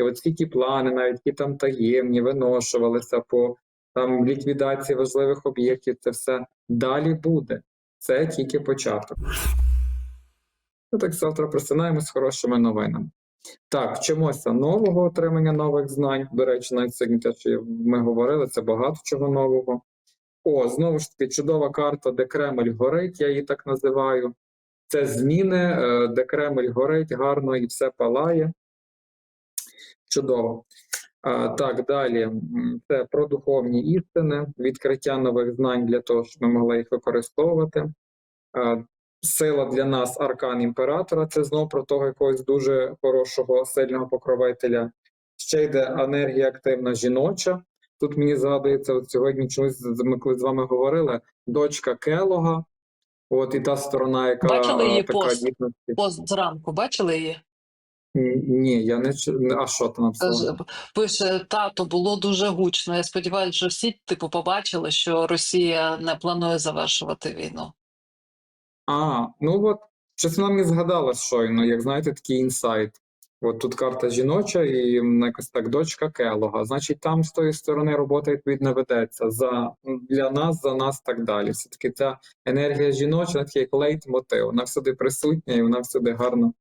І от всі ті плани, навіть які там таємні, виношувалися по там ліквідації важливих об'єктів, це все далі буде. Це тільки початок. Ну, так завтра просинаємось з хорошими новинами. Так, вчимося нового отримання нових знань. До речі, навіть сьогодні те, що ми говорили, це багато чого нового. О, знову ж таки, чудова карта, де Кремль горить, я її так називаю. Це зміни, е, де Кремль горить, гарно і все палає. Чудово. А, так, далі. Це про духовні істини, відкриття нових знань для того, щоб ми могли їх використовувати. А, Сила для нас аркан імператора це знову про того якогось дуже хорошого, сильного покровителя. Ще йде енергія активна жіноча. Тут мені згадується, от сьогодні чомусь ми коли з вами говорили, дочка Келога. От і та сторона, яка Бачили її така пост? дійсності. Пост зранку бачили її? Ні, я не А що там написала? Каже, Пише, тато, було дуже гучно. Я сподіваюся, що всі типу побачили, що Росія не планує завершувати війну. А, ну от вона мені згадала щойно, як знаєте, такий інсайт. От тут карта жіноча і якось так дочка Келога. Значить, там з тої сторони робота відповідно ведеться за для нас, за нас так далі. Все таки ця енергія жіноча, вона такий як лейтмотив. Вона всюди присутня і вона всюди гарно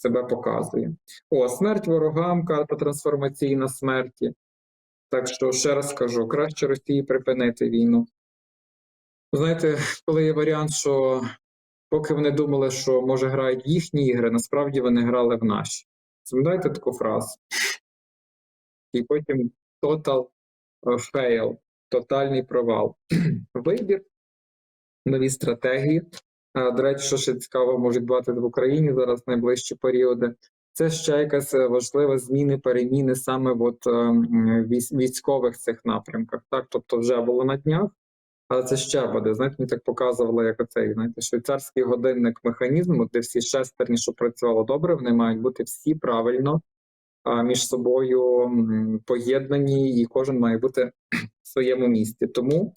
себе показує. О, смерть ворогам, карта трансформаційна смерті. Так що ще раз скажу, краще Росії припинити війну. Знаєте, коли є варіант, що поки вони думали, що може грають їхні ігри, насправді вони грали в наші. Згадайте таку фразу. І потім total е, fail, тотальний провал. Вибір, нові стратегії. До речі, що ще цікаво може відбувати в Україні зараз в найближчі періоди. Це ще якась е, важлива зміни, переміни саме е, військ- військових цих напрямках. Так, тобто вже було на днях, але це ще буде. Знаєте, мені так показувало, як оцей знаєте, швейцарський годинник механізму, де всі шестерні, що працювало добре, вони мають бути всі правильно між собою поєднані, і кожен має бути в своєму місці. Тому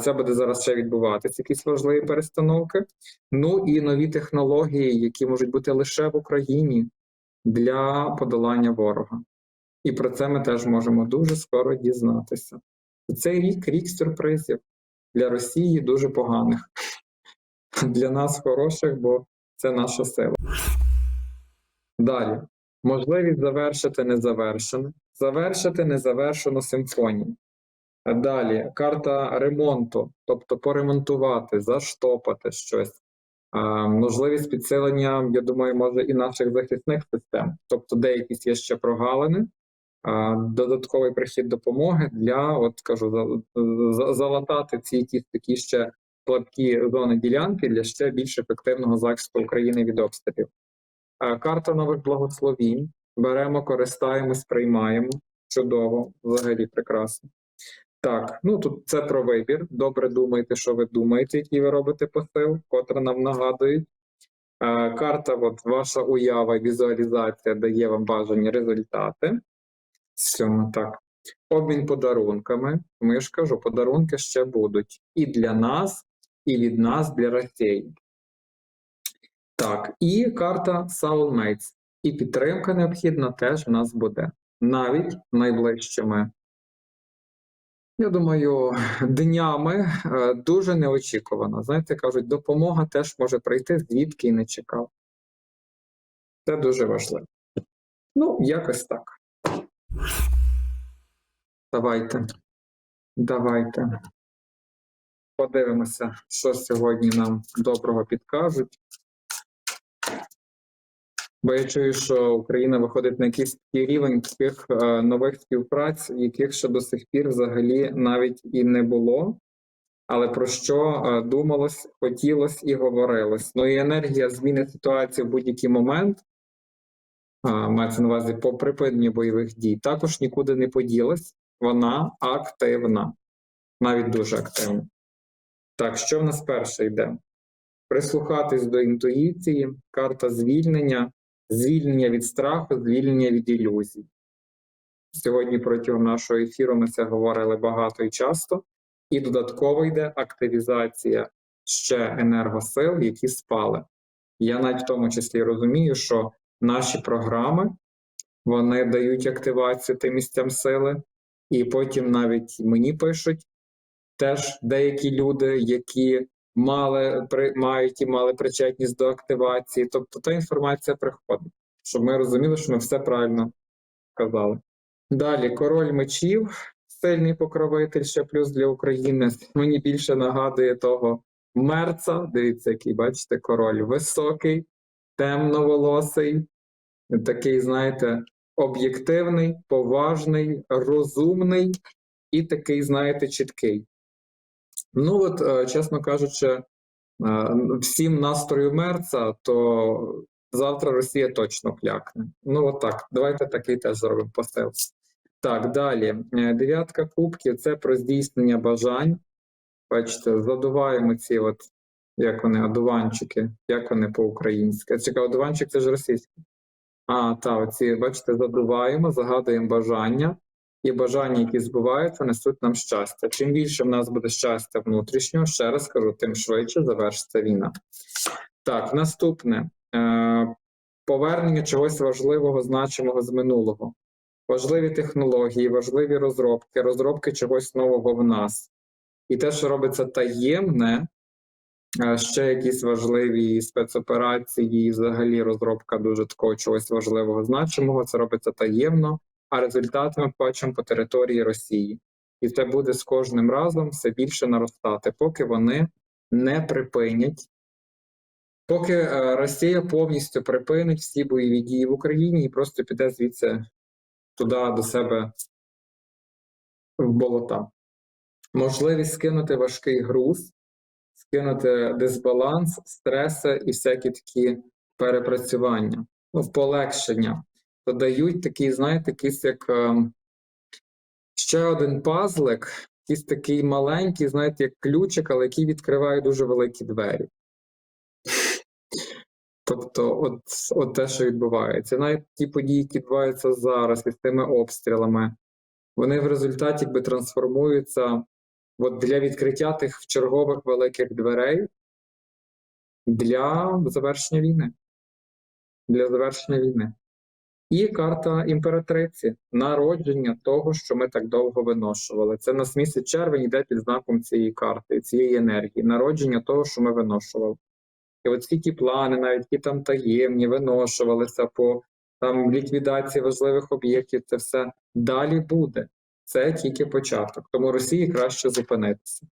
це буде зараз ще відбуватися, якісь важливі перестановки. Ну і нові технології, які можуть бути лише в Україні для подолання ворога. І про це ми теж можемо дуже скоро дізнатися. Цей рік рік сюрпризів для Росії дуже поганих, для нас хороших, бо це наша сила. Далі. Можливість завершити незавершене, завершити незавершену симфонію. Далі карта ремонту, тобто поремонтувати, заштопати щось. Можливість підсилення, я думаю, може і наших захисних систем. Тобто деякі є ще прогалини, додатковий прихід допомоги для, от кажу, за- за- залатати ці якісь такі ще слабкі зони ділянки для ще більш ефективного захисту України від обстрілів. Карта нових благословінь. Беремо, користаємось, приймаємо. Чудово, взагалі прекрасно. Так, ну тут це про вибір. Добре думайте, що ви думаєте, який ви робите посил, котре нам нагадують. Е, Карта, от ваша уява, і візуалізація дає вам бажані результати. Все, так. Обмін подарунками. Я ж кажу, подарунки ще будуть і для нас, і від нас для Росії. Так, і карта Soulmates. І підтримка необхідна теж в нас буде. Навіть найближчими. Я думаю, днями е, дуже неочікувано. Знаєте, кажуть, допомога теж може прийти, звідки і не чекав. Це дуже важливо. Ну, якось так. Давайте. Давайте. Подивимося, що сьогодні нам доброго підкажуть. Бо я чую, що Україна виходить на якийсь такий рівень таких е, нових співпраць, яких ще до сих пір взагалі навіть і не було, але про що е, думалось, хотілось і говорилось. Ну і енергія зміни ситуації в будь-який момент, е, мається на увазі по припиненню бойових дій, також нікуди не поділась. Вона активна, навіть дуже активна. Так, що в нас перше йде? Прислухатись до інтуїції, карта звільнення, звільнення від страху, звільнення від ілюзій. Сьогодні протягом нашого ефіру ми це говорили багато і часто, і додатково йде активізація ще енергосил, які спали. Я навіть в тому числі розумію, що наші програми вони дають активацію тим місцям сили, і потім навіть мені пишуть теж деякі люди, які мали при мають і мали причетність до активації. Тобто та інформація приходить, щоб ми розуміли, що ми все правильно казали. Далі король мечів, сильний покровитель ще плюс для України. Мені більше нагадує того мерца. Дивіться, який бачите, король високий, темноволосий, такий, знаєте, об'єктивний, поважний, розумний і такий, знаєте, чіткий. Ну, от, е, чесно кажучи, е, всім настрою мерца, то завтра Росія точно клякне. Ну, от так. Давайте такий теж зробимо посил. Так, далі. Е, Дев'ятка кубків це про здійснення бажань. Бачите, задуваємо ці, от, як вони, одуванчики, як вони по-українськи. Чекай, одуванчик це ж російський. А, так, оці, бачите, задуваємо, загадуємо бажання, і бажання, які збуваються, несуть нам щастя. Чим більше в нас буде щастя внутрішнього, ще раз кажу, тим швидше завершиться війна. Так, наступне е, повернення чогось важливого, значимого з минулого. Важливі технології, важливі розробки, розробки чогось нового в нас. І те, що робиться таємне, е, ще якісь важливі спецоперації, і взагалі розробка дуже такого чогось важливого, значимого, це робиться таємно, а результати ми бачимо по території Росії. І це буде з кожним разом все більше наростати, поки вони не припинять. Поки е, Росія повністю припинить всі бойові дії в Україні і просто піде звідси туди до себе в болота. Можливість скинути важкий груз, скинути дисбаланс, стреси і всякі такі перепрацювання, ну, полегшення. То дають такий, знаєте, якийсь як ем, ще один пазлик, якийсь такий маленький, знаєте, як ключик, але який відкриває дуже великі двері. Тобто, от, от те, що відбувається. Навіть ті події, які відбуваються зараз із тими обстрілами, вони в результаті якби трансформуються от для відкриття тих чергових великих дверей для завершення війни. Для завершення війни. І карта імператриці народження того, що ми так довго виношували. Це нас місяць червень йде під знаком цієї карти, цієї енергії, народження того, що ми виношували. І от всі ті плани, навіть які там таємні, виношувалися по там ліквідації важливих об'єктів, це все далі буде. Це тільки початок. Тому Росії краще зупинитися.